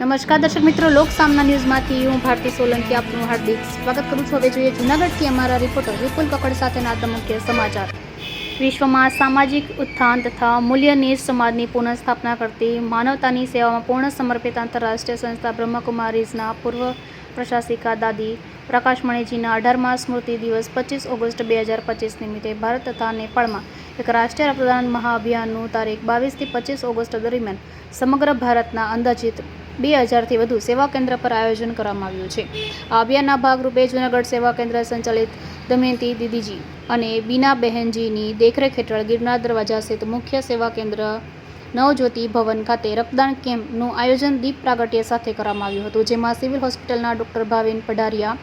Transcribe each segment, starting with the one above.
નમસ્કાર દર્શક મિત્રો, લોક સામના ન્યૂઝમાંથી હું ભારતી સોલંકી આપનું હાર્દિક સ્વાગત કરું છું. હવે જોઈએ જૂનાગઢથી અમારા રિપોર્ટર વિપુલ કકડ સાથેના મુખ્ય સમાચાર. વિશ્વમાં સામાજિક ઉત્થાન તથા મૂલ્યની સમાજની પુનઃસ્થાપના કરતી માનવતાની સેવામાં પૂર્ણ સમર્પિત આંતરરાષ્ટ્રીય સંસ્થા બ્રહ્મકુમારીઝના પૂર્વ પ્રશાસિકા દાદી પ્રકાશમણીજીના અઢારમા સ્મૃતિ દિવસ પચીસ ઓગસ્ટ બે હજાર પચીસ નિમિત્તે ભારત તથા નેપાળમાં એક રાષ્ટ્રીય રક્તદાન મહાઅભિયાનનું તારીખ બાવીસથી પચીસ ઓગસ્ટ દરમિયાન સમગ્ર ભારતના અંદાજિત બે હજારથી વધુ સેવા કેન્દ્ર પર આયોજન કરવામાં આવ્યું છે. આ અભિયાનના ભાગરૂપે જૂનાગઢ સેવા કેન્દ્ર સંચાલિત દમયંતી દીદીજી અને બીના બહેનજીની દેખરેખ હેઠળ ગિરનાર દરવાજા સ્થિત મુખ્ય સેવા કેન્દ્ર નવજ્યોતિ ભવન ખાતે રક્તદાન કેમ્પનું આયોજન દીપ પ્રાગટ્ય સાથે કરવામાં આવ્યું હતું, જેમાં સિવિલ હોસ્પિટલના ડૉક્ટર ભાવિન પઢારિયા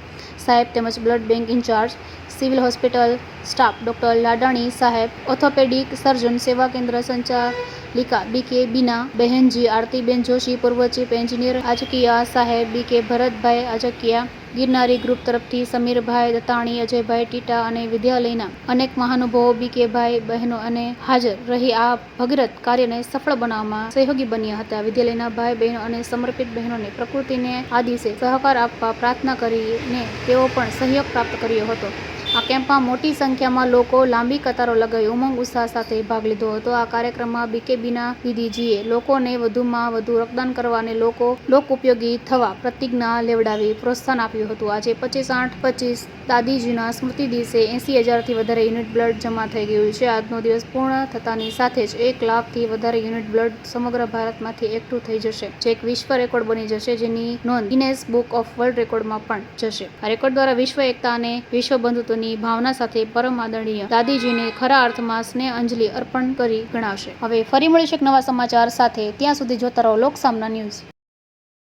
સાહેબ તેમજ blood bank in charge, civil hospital staff doctor Ladani સાહેબ, ઓર્થોપેડિક સર્જન સેવા કેન્દ્ર સંચાલિકા બી કે બીના, બહેનજી આરતીબેન જોશી, પૂર્વ ચીફ એન્જિનિયર આજકિયા સાહેબ બી કે ભરતભાઈ આજકિયા, ગિરનારી ગ્રુપ તરફથી સમીરભાઈ દત્તાણી, અજયભાઈ ટીટા અને વિદ્યાલયના અનેક મહાનુભાવો બી કે ભાઈ બહેનો અને હાજર રહી આ ભગીરથ કાર્યને સફળ બનાવવામાં સહયોગી બન્યા હતા. વિદ્યાલયના ભાઈ બહેનો અને સમર્પિત બહેનોને પ્રકૃતિને આ દિવસે સહકાર આપવા પ્રાર્થના કરીને તેઓ પણ સહયોગ પ્રાપ્ત કર્યો હતો. આ કેમ્પમાં મોટી સંખ્યામાં લોકો લાંબી કતારો લગાવી ઉમંગ ઉત્સાહ સાથે ભાગ લીધો હતો. આ કાર્યક્રમમાં બીકેબીના દીદીજીએ લોકોને વધુમાં વધુ રક્તદાન કરવા અને લોકો લોક ઉપયોગી થવા પ્રતિજ્ઞા લેવડાવી પ્રોત્સાહન આપ્યું હતું. આજે પચીસ આઠ પચીસ દાદીજીના સ્મૃતિ દિવસે એંસી હજારથી વધારે યુનિટ બ્લડ જમા થઈ ગયું છે. આજનો દિવસ પૂર્ણ થતાની સાથે જ એક લાખથી વધારે યુનિટ બ્લડ સમગ્ર ભારતમાંથી એકઠું થઈ જશે. જે એક વિશ્વ રેકોર્ડ બની જશે, જેની નોંધ ગિનેસ બુક ઓફ વર્લ્ડ રેકોર્ડમાં પણ જશે. આ રેકોર્ડ દ્વારા વિશ્વ એકતા અને વિશ્વ બંધુત્વની ભાવના સાથે પરમ આદરણીય. દાદીજીને ખરા અર્થમાં સ્નેહ અંજલિ અર્પણ કરી ગણાશે. હવે ફરી મળીશું એક નવા સમાચાર સાથે. ત્યાં સુધી જોતા રહો લોક સામના ન્યૂઝ.